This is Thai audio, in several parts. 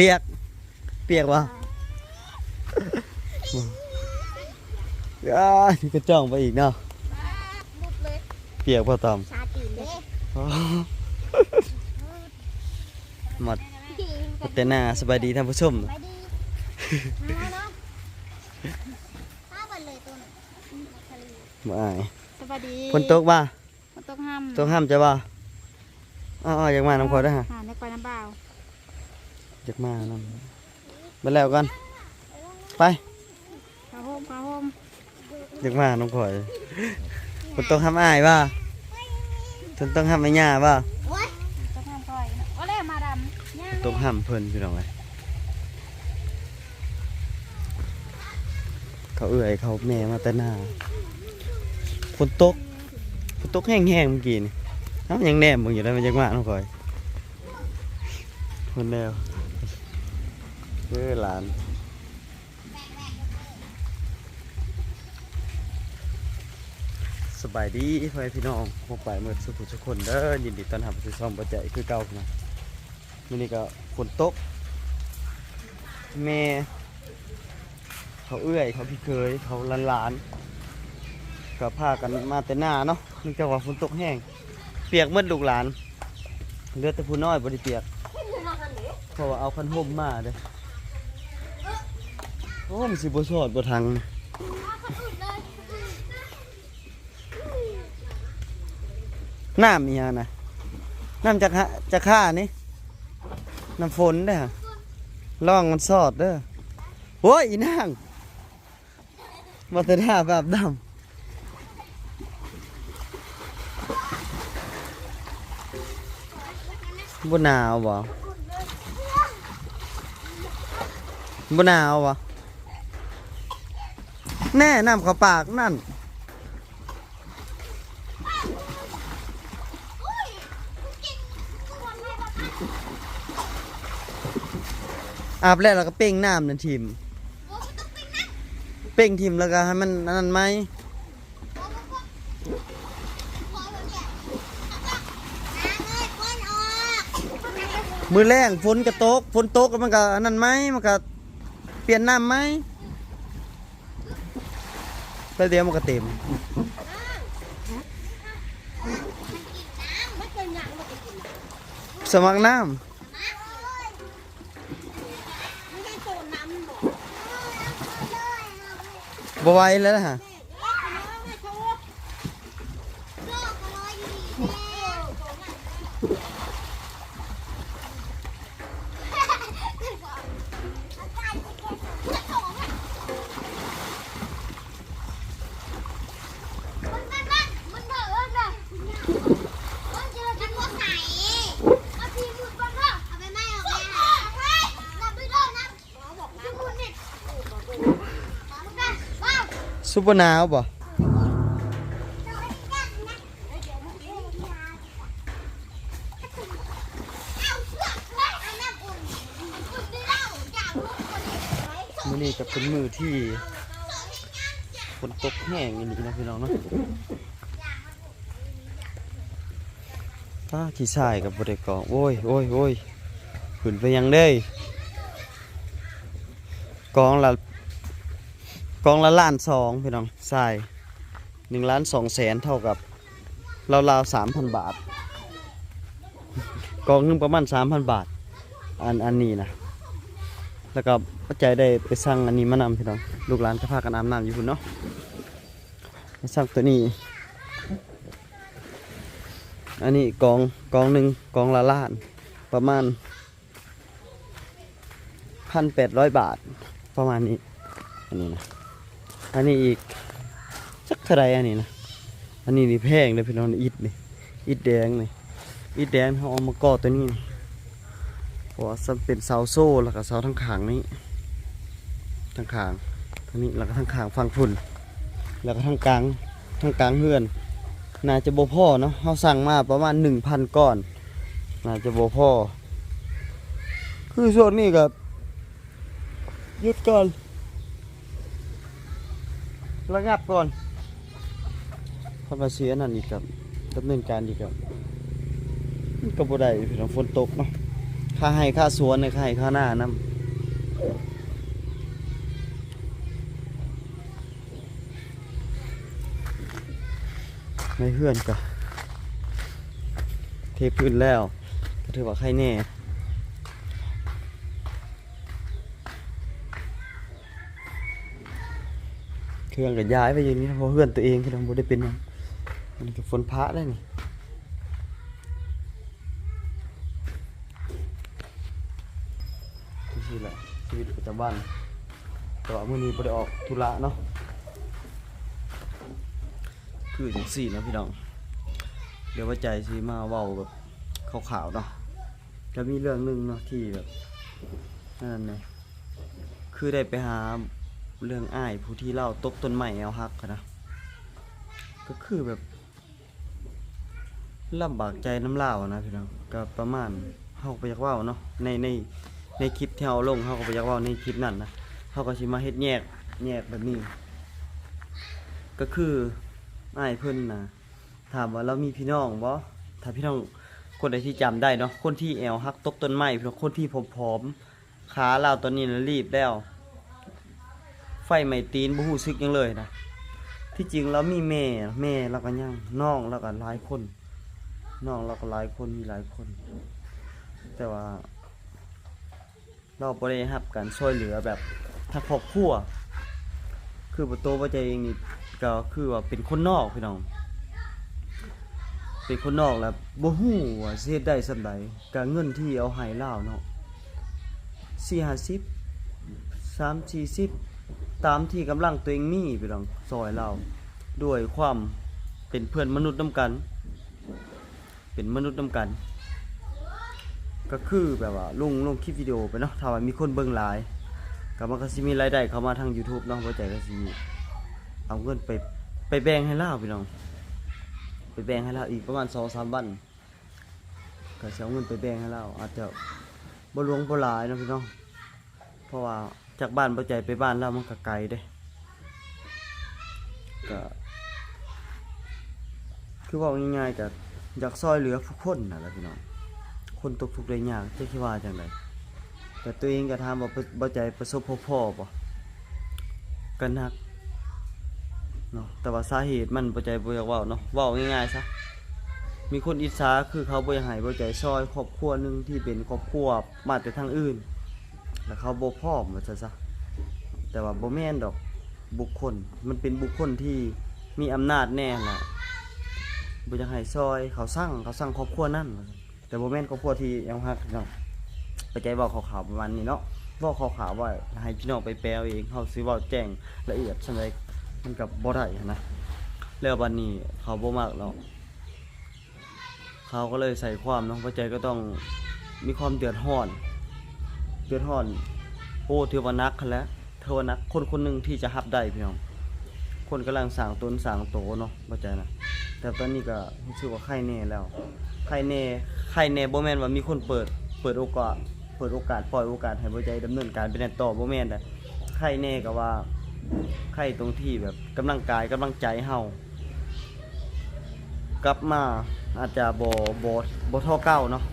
ปียก เปียกวะอ่านี่ก็จ้องไปอีกเนาะ มุดเลยเปียกพอตอมชาตีนเด้อ๋อหมดแต่หน้าสบายดีท่านผู้ชม ไปดีมาเนาะข้าวกันเลยตัวหนึ่งทะเลบ่อายสวัสดีฝนตกบ่ฝนตกห้ามตกห้ามจะบ่อ๋อๆอยากมาน้ำขอได้อฮะ หาในปลายน้ำเปล่า อยากมาน้ำไปแล้วกัน ไปข้าวโฮมข้าวโฮมอยากมาน้ำข่อยฝนตกห้ามอายบ่ฝนตกห้ามไม่ย่าบ่โอ้ยตกห้ามคอยโอ้เล่มาดำย่างตกห้ามเพิ่นพี่น้องเอ้ยเขาเอื้อยเขาแม่มาแต่หน้าฝนตกฝนตกแห้งๆเมื่อกี้นี่เอ้ายังแนมมึงอยู่ได้มันยังมาน้องข่อยคนแนว เออหลานสบายดีพ่อพี่น้องพวกไปเมื่อสุขุทุกคนเด้อยินดีต้อนรับสู่ช่องปัจจัยคือเก่านะมื้อนี้ก็ฝนตกแม่เขาเอื้อยเขาพี่เคยเขาลานลานก็พากันมาแต่หน้าเนาะเนื่องจากว่าฝนตกแห้ง เปียกหมดลูกหลานเลือแต่ผู้น้อยบ่ได้เปียกเพราะว่าเอาคันห่มมาเด้อ โอ้มันสิบ่สอดบ่ทังน้ำอีหยังนะน้ำจากฮะจากข้านี่น้ำฝนเด้อล่องมันสอดเด้อโอ้ยอีนางมาแต่ท่าแบบดำบนหนาวบ่บนหนาวบ่ แน่น้ำเข้าปากนั่นอาบแล้วเราก็เป้งน้ำนั่นทิมเป้งทิมแล้วก็ให้มันนนั้นไหมมือแรงฝนกระตกฝนตกมันก็นนั้นไหมมันก็เปลี่ยนน้ำไหม แล้วเดี๋ยวมันก็เต็มสมัครน้ำบ่ไหวแล้วนะฮะ ซุปเปอร์หนาวบ่มื้อนี้ก็เป็นมือที่ฝนตกแห้งอย่างนี้นะพี่น้องเนาะป้าขี้ทรายกับบริกองโอ้ยโอ้ยโอ้ยขึ้นไปยังได้กองละ กองละล้านสองพี่น้องทรายหนึ่งล้านสองแสนเท่ากับราวๆสามพันบาท กองหนึงประมาณสามพันบาท อันอันนี้นะแล้วก็ปัจจัยได้ไปสั่งอันนี้มานำพี่น้องลูกหลานก็พากันอาบน้ำอยู่พุ่นเนาะไปสั่งตัวนี้ อันนี้กองกองหนึ่งกองละล้าน ประมาณพันแปดร้อยบาทประมาณนี้ อันนี้นะ อันนี้อีกสักเท่าไรอันนี้นะอันนี้นี่แพงเลยพี่น้องอิฐนี่อิฐแดงนี่อิฐแดงเขาเอามาก่อตัวนี้นเพราะว่ามันเป็นเสาโซ่แล้วก็เสาทั้งขางนี้ทั้งขางทั้งนี้แล้วก็ทั้งขางฟังฝุ่น แล้วก็ทั้งกลางทั้งกลางเฮือนน่าจะบ่พ่อเนาะเขาสั่งมาประมาณหนึ่งพันก้อนน่าจะบ่พ่อคือส่วนนี้กับยุดก่อน ระงับก่อนพราะว่าเสียนั่นอีกครับดำเนินการอีกครับมันก็บ่ได้พี่น้องฝนตกเนาะค่าให้ค่าสวนเนี่ยค่าให้ค่าหน้านํในเฮือนก็เทพื้นแล้วก็ถือว่าใครแน่ เครื่องก็ย้ายไปอยู่นี่นะเพราะเพื่อนตัวเองคือเราบ่ได้เป็นหยังมันก็ฝนพระได้นี่นี่แหละชีวิตประจำวันแต่ว่ามื้อนี้บ่ได้ออกธุระเนาะคือจังซี่นะพี่น้องเดี๋ยวว่าใจสิมาเว้าแบบขาวๆเนาะจะมีเรื่องหนึงเนาะที่แบบนั่นไงคือได้ไปหา เรื่องอ้ายผู้ที่เล่าตกต้นไม้แอวฮักนะก็คือแบบลำบากใจน้ำเล่านะพี่น้องก็ประมาณเฮาไปยากว้าเนาะในในในคลิปที่เฮาลงเฮาก็ไปยากว้าในคลิปนั้นนะเฮาก็สิมาเฮ็ดแยกแยกแบบนี้ ก็คืออ้ายเพิ่นนะถามว่าเรามีพี่น้องบ่ถ้าพี่น้องคนใดที่จำได้เนาะคนที่แอวฮักตกต้นไม้พี่น้องคนที่ผอมๆขาเราตอนนี้นะรีบแล้ว ฟไหม้ตีนบ่ฮู้สึกหยังเลยนะที่จริงแล้วมีแม่แม่แล้วก็ยังน้องแล้วก็หลายคนน้องแล้วก็หลายคนมีหลายคน แต่ว่า เราบ่ได้รับการช่วยเหลือแบบทาครอบครัวคือบ่โตบ่ใจเองนี่ก็คือว่าเป็นคนนอกพี่น้องเป็นคนนอกแล้วบ่ฮู้ว่าสิเฮ็ดได้ส่ำใดก็เงินที่เอาให้ลาวเนาะ4 50 3 40 ตามที่กำลังตัวเองมีพี่น้องซอยเราด้วยความเป็นเพื่อนมนุษย์น้ำกัน เป็นมนุษย์น้ำกัน ก็คือแบบว่าลงลงคลิปวิดีโอไปเนาะถ้าว่ามีคนเบิ่งหลายก็มันก็สิมีรายได้เข้ามาทาง YouTube เนาะบ่ใจก็สิเอาเงินไปไปแบ่งให้ลาวพี่น้อง ไปแบ่งให้ลาวอีกประมาณ2-3วันก็สิเอาเงินไปแบ่งให้ลาวอาจจะบ่ลวงบ่หลายเนาะพี่น้องเพราะว่า จากบ้านบ่ใจไปบ้านแล้วมันก็ไกลเด้ก็คือเว่าง่ายๆก็อยากซอยเหลือผู้คนนะแหละพี่น้องคนตกทุกข์ได้ยากจะคิดว่าจังไดแต่ตัวเองก็ถามว่าบ่บ่ใจประสบพบพ่อบ่ก็หนักเนาะแต่ว่าสาเหตุมันบ่ใจบ่อยากเว้าเนาะเว้าง่ายๆซะมีคนอิจฉาคือเขาบ่อยากให้บ่ใจซอยครอบครัวหนึงที่เป็นครอบครัวมาแต่ทางอื่น แล้วเขาบ่พร้อมว่าซะซะแต่ว่าบ่แม่นดอกบุคคล มันเป็นบุคคลที่มีอำนาจแน่ล่ะบ่อยากให้ซอย เขาสร้างเขาสร้างครอบครัวนั่นว่าซั่นแต่บ่แม่นครอบครัวที่ยังฮักเนาะไปใจเว้าข่าวๆประมาณนี้เนาะเว้าข่าวๆไว้ให้พี่น้องไปแปลเองเฮาสิเว้าแจ้งละเอียดซั่นใดมันก็บ่ได้หั้นนะแล้วบัดนี้เขาบ่มักหรอกเขาก็เลยใส่ความเนาะบ่ใจก็ต้องมีความเดือดร้อน เดือดร้อนโอ้ถือว่านักแล้วเทวนักคนคนหนึ่งที่จะรับได้พี่น้องคนกำลังสร้างตนสร้างโตเนาะเข้าใจนะแต่ตอนนี้ก็รู้สึกว่าไข้แน่แล้วไข้แน่ไข้แน่บ่แม่นว่ามีคนเปิดเปิดโอกาสเปิดโอกาสปล่อยโอกาสให้บ่ใจดำเนินการไปแน่ต่อบ่แม่นแต่ไข้แน่ก็ว่าไข้ตรงที่แบบกำลังกายกำลังใจเฮากลับมาอาจจะบ่บ่บ่ท่าเก่าเนาะ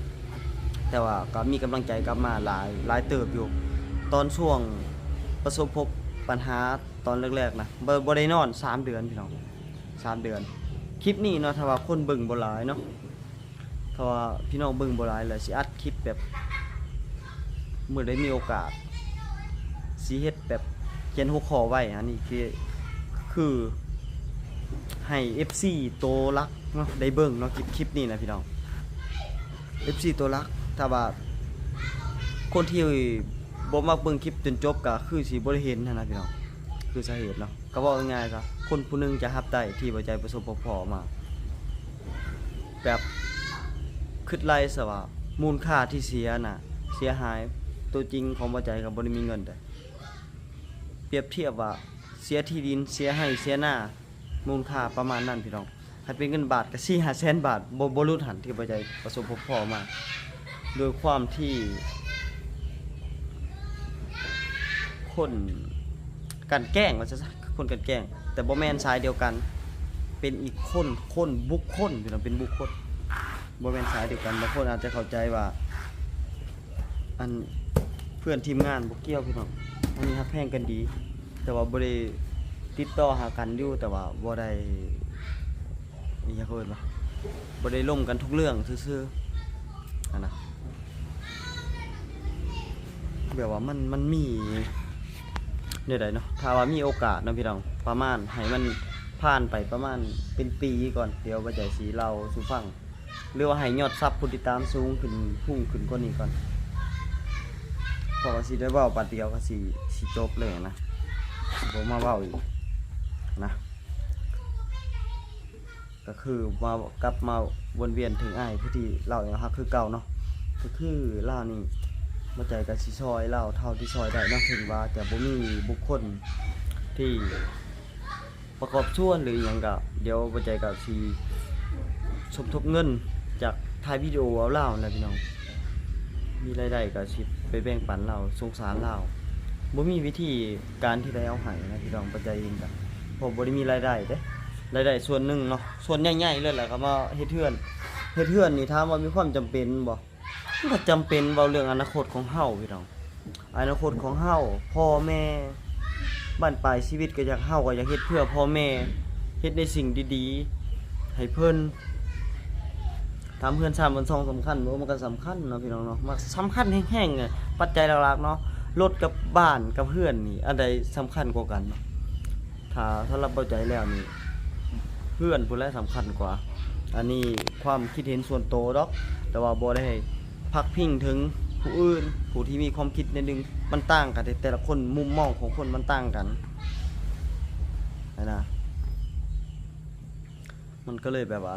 แต่ว่าก็มีกำลังใจกลับมาหลายหลายเติบอยู่ ตอนช่วงประสบพบปัญหาตอนแรกๆนะบ่บ่ได้นอน 3 เดือนพี่น้อง3เดือน คลิปนี้เนาะถ้าว่าคนเบิ่งบ่หลายเนาะถ้าว่าพี่น้องเบิ่งบ่หลายแล้วสิอัดคลิปแบบเมื้อได้มีโอกาสสิเฮ็ดแบบเขียนหัวข้อไว้อันนี้คือคือให้ FC โตรักเนาะได้เบิ่งเนาะคลิปคลิปนี้นะพี่น้อง FC ตัวรัก ถ้าว่าคนที่บ่มักเบิ่งคลิปจนจบก็คือสิบ่ได้เห็นหันนะพี่น้องคือสาเหตุเนาะก็บอกง่ายๆซะคนผู้หนึงจะรับได้ที่บ่ใจประสบพบพอมาแบบคิดไล่ซะว่ามูลค่าที่เสียน่ะ เสียหายตัวจริงของบ่ใจก็บ่ได้มีเงินแต่เปรียบเทียบว่าเสียที่ดินเสียให้เสียหน้ามูลค่าประมาณนั้นพี่น้องถ้าเป็นเงินบาทก็สี่หาแสนบาทบ่บ่รู้หันที่บ่ใจประสบพบพอมา โดยความที่คนกันแกล้งว่าซะคนกันแกล้ง แต่บ่แมนสายเดียวกัน เป็นอีกคนคนบุคคลพี่น้องเป็นบุคคลบ่แมนสายเดียวกันบางคนอาจจะเข้าใจว่า อันเพื่อนทีมงานบ่เกี่ยวพี่น้องอันนี้ฮักแพงกันดี แต่ว่าบ่ได้ติดต่อหากันอยู่แต่ว่าบ่ได้อีหยังเอิ้นว่าบ่ได้ล่มกันทุกเรื่องซื่อๆอันนะ แบบว่ามันมันมีเดี๋ยวใดเนาะถ้าว่ามีโอกาสนะพี่น้องประมาณให้มันผ่านไปประมาณเป็นปีก่อนเดี๋ยวบ่ใจสีเราสู่ฟังหรือว่าให้ยอดซับผู้ติดตามสูงขึ้นพุ่งขึ้นกว่านี้ก่อนพอสิได้เว้าปัดเดียวก็สิสิจบเลยนะสิบ่มาเว้าอีกนะก็คือมากลับมาวนเวียนถึงไอ้ายผู้ที่เล่าอย่างฮักคือเก่าเนาะก็คือเล่านี่ มาใจกับสิซอยเล่าเท่าที่ซอยได้นาะถึงว่า แต่บ่มีบุคคลที่ประกอบส่วนหรืออหยังก็เดี๋ยวบ่ใจกับสิสมทบเงินจากถ่ายวิดีโอเอาเล่านะพี่น้อง มีรายได้ก็สิไปแบ่งปันเราสงสารเราบ่มีวิธีการที่ได้เอาให้นะพี่น้องปัจจัยเองก็เพราะบ่ได้มีรายได้เด้รายได้ส่วนหนึ่งเนาะส่วนใหญ่ๆเลยแหละก็มาเฮ็ดเทือนเฮ็ดเทือนนี่ถามว่ามีความจำเป็นบ่ มันก็จำเป็นเว้าเรื่องอนาคตของเฮาพี่น้องอนาคตของเฮาพ่อแม่บ้านปลายชีวิตก็อยากเฮาก็อยากเฮ็ดเพื่อพ่อแม่เฮ็ดในสิ่งดีๆ ให้เพิ่นทำเพื่อนชาติมันสองสำคัญบ่มันก็สำคัญเนาะพี่น้องเนาะมันสำคัญแห้งๆอะปัจจัยหลักๆเนาะรถกับบ้านกับเพื่อนนี่อันใดสำคัญกว่ากันเนาะถ้าถ้ารับเข้าใจแล้วนี่เพื่อนผู้แรกสำคัญกว่า อันนี้ความคิดเห็นส่วนโตวดอก แต่ว่าบ่ได้ให้ พักพิงถึงผู้อื่น ผู้ที่มีความคิดในหนึงมันต่างกัน แต่ละคนมุมมองของคนมันต่างกันนะมันก็เลยแบบว่า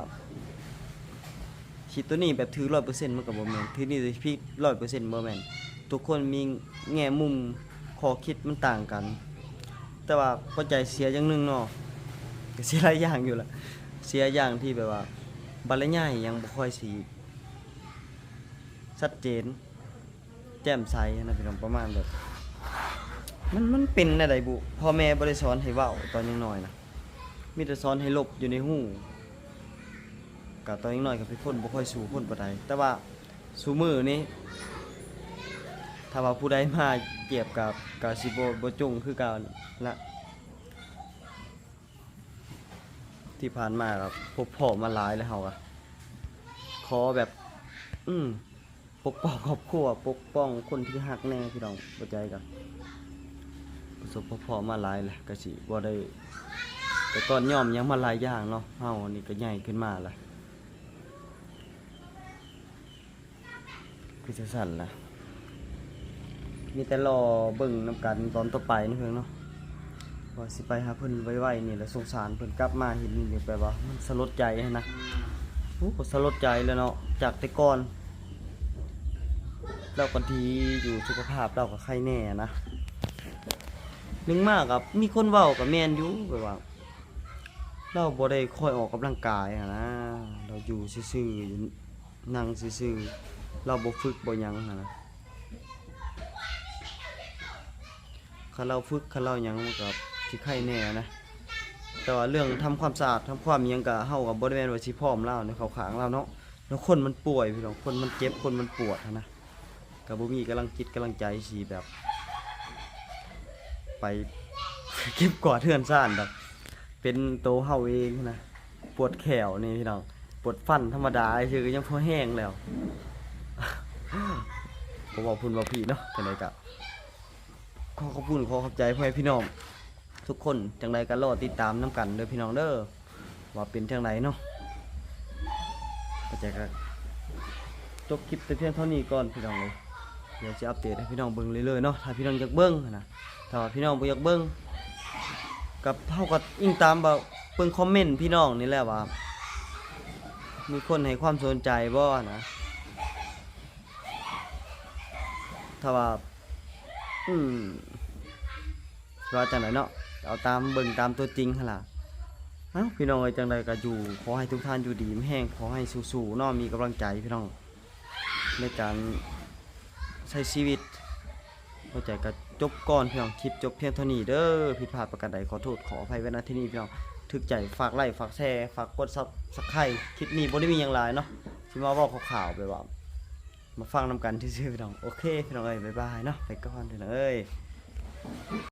คิดตัวนี้แบบถือร้อยเปอร์เซ็นต์มันกับโมแมนถือนี่จะพี่ร้อยเปอร์เซ็นต์โมแมนทุกคนมีแง่มุมข้อคิดมันต่างกัน แต่ว่าเข้าใจเสียอย่างหนึงเนาะเสียหลายอย่างอยู่ละเสียอย่างที่แบบว่าบรรยายยังบ่ค่อยสี ชัดเจน แจ่มใสนะพี่น้องประมาณแบบมันมันเป็นอะไรบุพ่อแม่บ่ได้สอนให้เว้าตอนยังน้อยนะมีแต่สอนให้ลบอยู่ในหูก็ตอนยังน้อยก็เป็นคนบ่ค่อยสู่คนปานใดแต่ว่าสู่มือนี้ถ้าว่าผู้ใดมาเกียบกับกาสิโบ่บ่จงคือก่าละที่ผ่านมาครับพบพ่อมาหลายแล้วเฮาอะขอแบบ อืม ปกป้องครอบครัวปกป้องคนที่ฮักแน่พี่น้องเข้าใจกันประสบพบพ่อมาหลายแล้วก็สิบ่ได้แต่ก่อนย่อมยังมาหลายอย่างเนาะเฮานี่ก็ใหญ่ขึ้นมาล้วคือจะสั่นละมีแต่รอเบิ่งนํกันตอนต่อไปนี่เพิ่นเนาะว่าสิไปหาเพิ่นไวๆนี่แหละสงสารเพิ่นกลับมาเห็นนี่แปลว่ามันสลดใจนะโอ้สลดใจเลยเนาะจากแต่ก่อน เรากันทีอยู่สุขภาพเราก็ไข้แน่นะหนึงมากกับมีคนเว้ากับแมนอยู่แบบว่า เราบ่ได้ค่อยออกกำลังกายอะนะ เราอยู่ซื่อๆอยู่นั่งซื่อๆเราบ่ฝึกบ่ยังนะคันเราฝึกคันเรายังมันก็สิไข่แน่นะแต่ว่าเรื่องทำความสะอาดทำความยังก็เฮาก็บ่ได้แมนว่าสิพร้อมแล้วในเขาขางเราเนาะแล้วคนมันป่วยพี่น้องคนมันเจ็บคนมันปวดหั้นนะ ก็บ่มีกำลังจิตกำลังใจสิแบบ ไปเก็บกวาดเทือนซ่านแบบเป็นโตวเฮาเองนะปวดแขวนี่พี่น้องปวดฟันธรรมดาซื่อยังพอแห้งแล้วผมบอกพุ่นว่าพี่เนาะจังไดก็ขอขอบคุณขอขอบใจพ่อพี่น้องทุกคนจังใดก็รอติดตามน้ำกันเด้อพี่น้องเด้อว่าเป็นจังไดเนาะก็จะก็จบคลิปแต่เพียงเท่านี้ก่อนพี่น้องเลย เดี๋ยวจะอัปเดตให้พี่น้องเบิ่งเรื่อยๆเนาะถ้าพี่น้องอยากเบิ่งนะถ้าพี่น้องบ่อยากเบิ่งกับเท่ากับอิงตามแบบเบิ่งคอมเมนต์พี่น้องนี่แหละว่า มีคนให้ความสนใจบ่นะถ้าว่าอืมว่าจังไดเนาะเอาตามเบิ่งตามตัวจริงหั่นล่ะเอ้าพี่น้องเอ้ยจังไดก็อยู่ขอให้ทุกท่านอยู่ดีมีแห้งขอให้สู้ๆเนาะมีกำลังใจพี่น้องในการ ใช้ชีวิตเข้าใจก็จบก่อนพี่น้องคลิปจบเพียงเท่านี้เด้อผิดพลาดประการใดขอโทษขออภัยไว้ณที่นี้พี่น้องถึกใจฝากไลค์ฝากแชร์ฝากกดซับสไครต์คลิปนี้บ่ได้มีอยังไรเนาะที่มาเว้าข่าวๆไปว่ามาฟังนำกันที่ซื่อพี่น้องโอเคพี่น้องเอ้ยบ๊ายบายเนาะไปก่อนพี่น้องเอ้ย